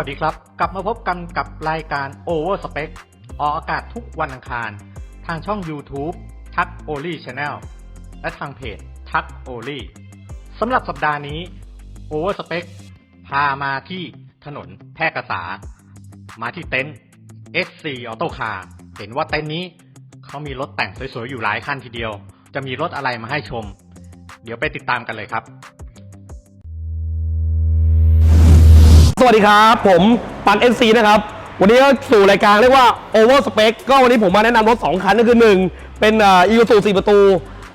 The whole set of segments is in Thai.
สวัสดีครับ กลับมาพบกันกับรายการ Over Spec ออกอากาศทุกวันอังคาร ทางช่อง YouTube ทักโอลี่ช n แนลและทางเพจทักโอลี่สำหรับสัปดาห์นี้ Over Spec พามาที่ถนนแพร่กษา มาที่เต็นท์ SC Auto Car เห็นว่าเต็นท์นี้เขามีรถแต่งสวยๆ อยู่หลายคันทีเดียว จะมีรถอะไรมาให้ชม เดี๋ยวไปติดตามกันเลยครับ สวัสดีครับ ผมปัน NC นะครับ วันนี้ก็สู่รายการเรียกว่า Over Spec ก็วันนี้ผมมาแนะนำรถ 2 คันก็คือ 1 เป็นอีซู4ประตู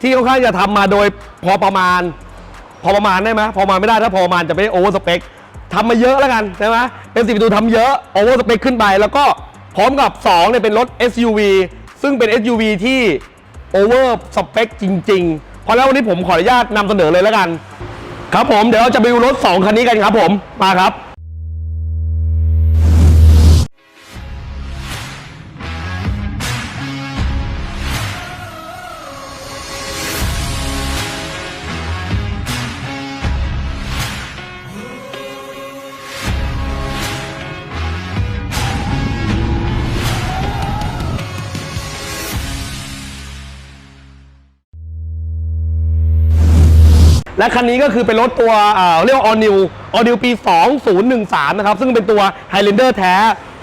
ที่ค่อนข้างจะทำมาโดยพอประมาณ พอประมาณได้ไหมพอประมาณไม่ได้ถ้าพอประมาณจะไม่ Over Spec ทำมาเยอะแล้วกันใช่ไหมเป็น4ประตูทำเยอะ Over Spec ขึ้นไป แล้วก็พร้อมกับ2เนี่ยเป็นรถ SUV ซึ่งเป็น SUV ที่ Over Spec จริงๆ เพราะแล้ววันนี้ผมขออนุญาตนำเสนอเลยแล้วกัน ครับผมเดี๋ยวเราจะไปดูรถ 2 คันนี้กันครับผมมาครับ และคันนี้ก็คือเป็นรถตัวเรียกว่า all new all new ปี 2013 นะครับ ซึ่งเป็นตัว Highlander แท้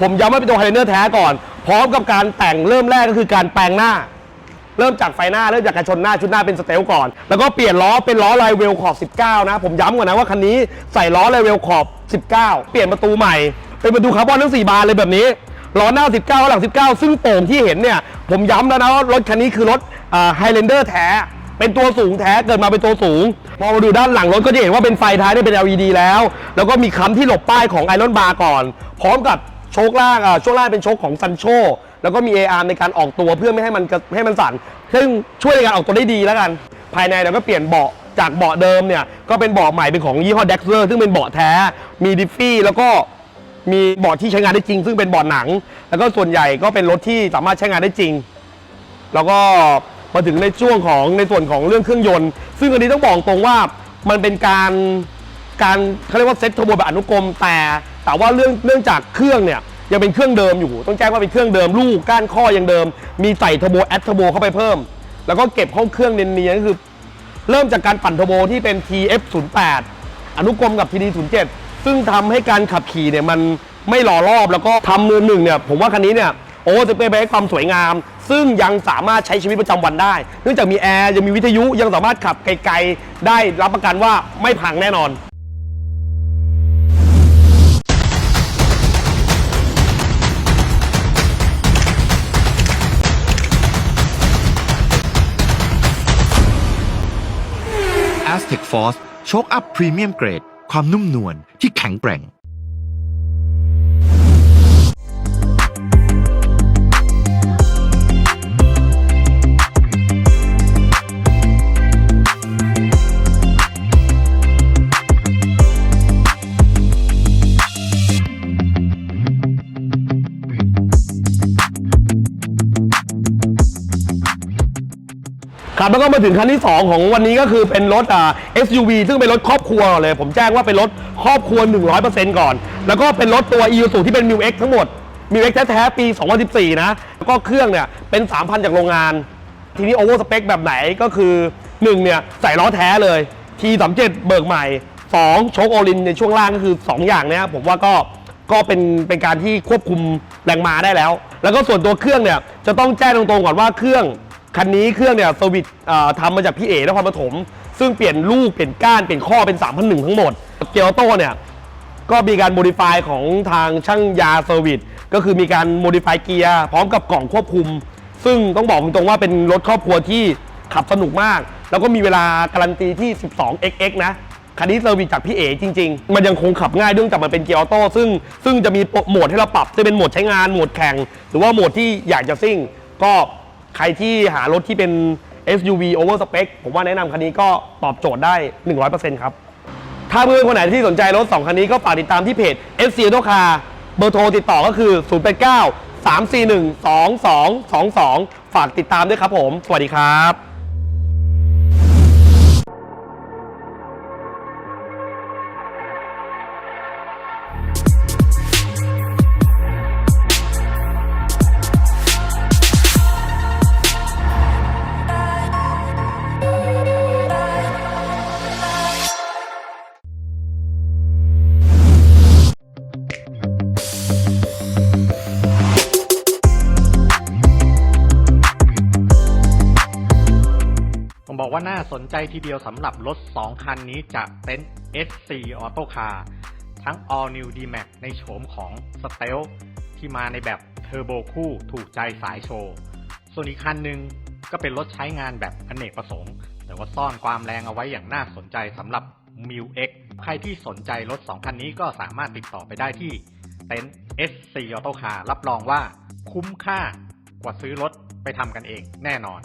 ผมย้ำว่าเป็นตัว Highlander แท้ก่อน พร้อมกับการแต่งเริ่มแรกก็คือการแปลงหน้า เริ่มจากไฟหน้า เริ่มจากการชนหน้าชุดหน้าเป็นสเตลก่อน แล้วก็เปลี่ยนล้อเป็นล้อไลเวลขอบ 19 นะ ผมย้ำก่อนนะว่าคันนี้ใส่ล้อไลเวลขอบ 19 เปลี่ยนประตูใหม่ เป็นประตูคาร์บอนทั้ง4บานเลยแบบนี้ล้อหน้า 19ล้อหลัง 19 ซึ่งโป่งที่เห็นเนี่ย ผมย้ำแล้วนะว่ารถคันนี้คือรถไฮเลนเดอร์แท้ เป็นตัวสูงแท้เกิดมาเป็นตัวสูงพอมาดูด้านหลังรถก็จะเห็นว่าเป็นไฟท้ายได้เป็น LED แล้ว แล้วก็มีค้ำที่หลบป้ายของไอรอนบาร์ก่อน พร้อมกับโชคล่างอะโชคล่างเป็นโชคของซันโชแล้วก็มี AR ในการออกตัวเพื่อไม่ให้มันกระให้มันสั่น ซึ่งช่วยในการออกตัวได้ดีแล้วกัน ภายในเราก็เปลี่ยนเบาะจากเบาะเดิมเนี่ยก็เป็นเบาะใหม่เป็นของยี่ห้อ Dexter ซึ่งเป็นเบาะแท้ มีดิฟฟี่แล้วก็มีเบาะที่ใช้งานได้จริง ซึ่งเป็นเบาะหนัง แล้วก็ส่วนใหญ่ก็เป็นรถที่สามารถใช้งานได้จริง แล้วก็ มาถึงในช่วงของในส่วนของเรื่องเครื่องยนต์ ซึ่งอันนี้ต้องบอกตรงว่ามันเป็นการการเขาเรียกว่าเซ็ตเทอร์โบแบบอนุกรม แต่แต่ว่าเรื่องเรื่องจากเครื่องเนี่ยยังเป็นเครื่องเดิมอยู่ ต้องแจ้งว่าเป็นเครื่องเดิมลูกก้านข้อยังเดิม มีใส่เทอร์โบแอดเทอร์โบเข้าไปเพิ่ม แล้วก็เก็บห้องเครื่องเนียนๆก็คือ เริ่มจากการปั่นเทอร์โบที่เป็น TF08 อนุกรมกับ TD07 ซึ่งทำให้การขับขี่เนี่ยมันไม่หล่อรอบแล้วก็ทำมือหนึ่งเนี่ยผมว่าคันนี้เนี่ย อ้จะเป็นไปให้ความสวยงาม ซึ่งยังสามารถใช้ชีวิตประจำวันได้ เนื่องจากมีแอร์ยังมีวิทยุยังสามารถขับไกลๆ ได้รับประกันว่าไม่พังแน่นอน Aztec Force โชคอัพพรีเมียมเกรดความนุ่มนวลที่แข็งแกร่ง ครับแล้วก็มาถึงคันที่ 2 ของวันนี้ก็คือเป็นรถอ่า SUV ซึ่งเป็นรถครอบครัวเลย ผมแจ้งว่าเป็นรถครอบครัว 100%ก่อน แล้วก็เป็นรถตัว e u s u ที่เป็น m i x ทั้งหมด m i x แท้ๆปี 2014 นะแล้วก็เครื่องเนี่ยเป็น 3,000 จากโรงงาน ทีนี้ over spec แบบไหนก็คือ1เนี่ยใส่ล้อแท้เลย T37 เบิกใหม่ 2 โชคโอลินในช่วงล่างก็คือ 2 อย่างเนี้ยผมว่าก็ก็เป็นเป็นการที่ควบคุมแรงมาได้แล้ว แล้วก็ส่วนตัวเครื่องเนี่ยจะต้องแจ้งตรงๆก่อนว่าเครื่อง คันนี้เครื่องเนี่ยเซอร์วิสเอ่อทำมาจากพี่เอ๋นครปฐมซึ่งเปลี่ยนลูกเปลี่ยนก้านเปลี่ยนข้อเป็น 3,001 ทั้งหมด เกียร์โต้เนี่ยก็มีการโมดิฟายของทางช่างยาเซอร์วิสก็คือมีการโมดิฟายเกียร์พร้อมกับกล่องควบคุม ซึ่งต้องบอกตรงๆว่าเป็นรถครอบครัวที่ขับสนุกมาก แล้วก็มีเวลาการันตีที่ 12xx นะคันนี้เซอร์วิสจากพี่เอ๋จริง ๆ มันยังคงขับง่ายเนื่องจากมันเป็นเกียร์ออโต้ซึ่งซึ่งจะมีโหมดให้เราปรับจะเป็นโหมดใช้งานโหมดแข่ง หรือว่าโหมดที่อยากจะซิ่ง ก็ ใครที่หารถที่เป็น SUV over spec ผมว่าแนะนำคันนี้ก็ตอบโจทย์ได้ 100%ครับ ถ้าเพื่อนคนไหนที่สนใจรถ 2 คันนี้ก็ฝากติดตามที่เพจ SC Auto Car เบอร์โทรติดต่อก็คือ 089 341 2222 ฝากติดตามด้วยครับผม สวัสดีครับ บอกว่าน่าสนใจทีเดียวสำหรับรถ 2 คันนี้จากเต็นท์ S4 Auto Car ทั้ง All New D-Max ในโฉมของ s t e l ที่มาในแบบเทอร์โบคู่ถูกใจสายโชว์ ส่วนอีกคันหนึ่งก็เป็นรถใช้งานแบบอเนกประสงค์ แต่ว่าซ่อนความแรงเอาไว้อย่างน่าสนใจสำหรับ m i l X ใครที่สนใจรถ 2 คันนี้ก็สามารถติดต่อไปได้ที่เต็นท์ S4 Auto Car รับรองว่าคุ้มค่ากว่าซื้อรถไปทำกันเองแน่นอน